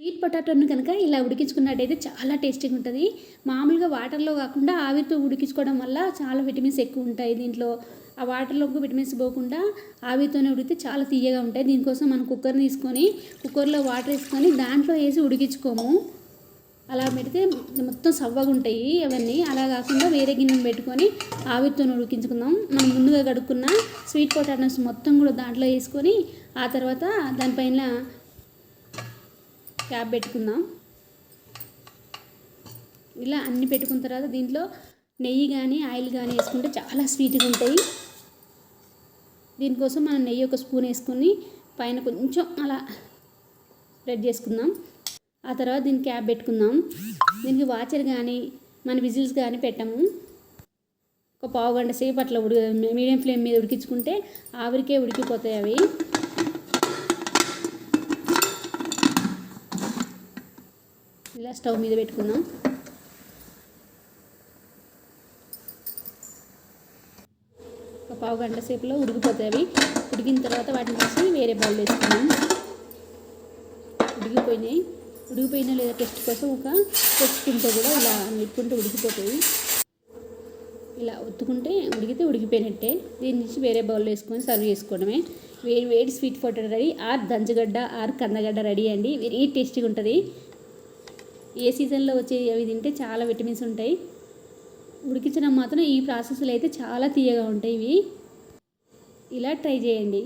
Sweet పొటాటోను కనుక ఇలా ఉడికించుకున్నట్టయితే చాలా టేస్టీగా ఉంటుంది. మామూలుగా వాటర్లో కాకుండా ఆవిరితో ఉడికించుకోవడం వల్ల చాలా విటమిన్స్ ఎక్కువ ఉంటాయి దీంట్లో. ఆ వాటర్లోకి విటమిన్స్ పోకుండా ఆవిరితోనే ఉడికితే చాలా తీయగా ఉంటాయి. దీనికోసం మనం కుక్కర్ని తీసుకొని కుక్కర్లో వాటర్ వేసుకొని దాంట్లో వేసి ఉడికించుకోము. అలా పెడితే మొత్తం సవ్వగా ఉంటాయి అవన్నీ. అలా కాకుండా వేరే గిన్నెను పెట్టుకొని ఆవిరితో ఉడికించుకుందాం. మనం ముందుగా కడుక్కున్న స్వీట్ పొటాటోస్ మొత్తం కూడా దాంట్లో వేసుకొని ఆ తర్వాత దానిపైన క్యాప్ పెట్టుకుందాం. ఇలా అన్ని పెట్టుకున్న తర్వాత దీంట్లో నెయ్యి కానీ ఆయిల్ కానీ వేసుకుంటే చాలా స్వీట్గా ఉంటాయి. దీనికోసం మనం నెయ్యి ఒక స్పూన్ వేసుకొని పైన కొంచెం అలా స్ప్రెడ్ చేసుకుందాం. ఆ తర్వాత దీనికి క్యాప్ పెట్టుకుందాం. దీనికి వాచర్ కానీ మన విజిల్స్ కానీ పెట్టాము. ఒక పావు గంట సేపు అట్లా ఉడి మీడియం ఫ్లేమ్ మీద ఉడికించుకుంటే ఆవిరికే ఉడికిపోతాయి అవి. ఇలా స్టవ్ మీద పెట్టుకుందాం. ఒక పావు గంట సేపులో ఉడికిపోతాయి అవి. ఉడికిన తర్వాత వాటిని తీసి వేరే బౌల్ వేసుకున్నాం ఉడికిపోయినాయి. ఉడికిపోయినా లేదా టెస్ట్ కోసం ఒక తెచ్చుకుంటే కూడా ఇలా నిప్పుకుంటే ఉడికిపోతాయి. ఇలా ఒత్తుకుంటే ఉడికితే ఉడికిపోయినట్టే. దీని నుంచి వేరే బౌల్లో వేసుకొని సర్వ్ చేసుకోవడమే. వేడి వేడి స్వీట్ పొటాటో రెడీ. ఆర్ దంజగడ్డ ఆర్ కందగడ్డ రెడీ అండి. వెరీ టేస్టీగా ఉంటుంది. ఏ సీజన్లో వచ్చే అవి తింటే చాలా విటమిన్స్ ఉంటాయి. ఉడికించడం మాత్రం ఈ ప్రాసెస్లో అయితే చాలా తీయగా ఉంటాయి ఇవి. ఇలా ట్రై చేయండి.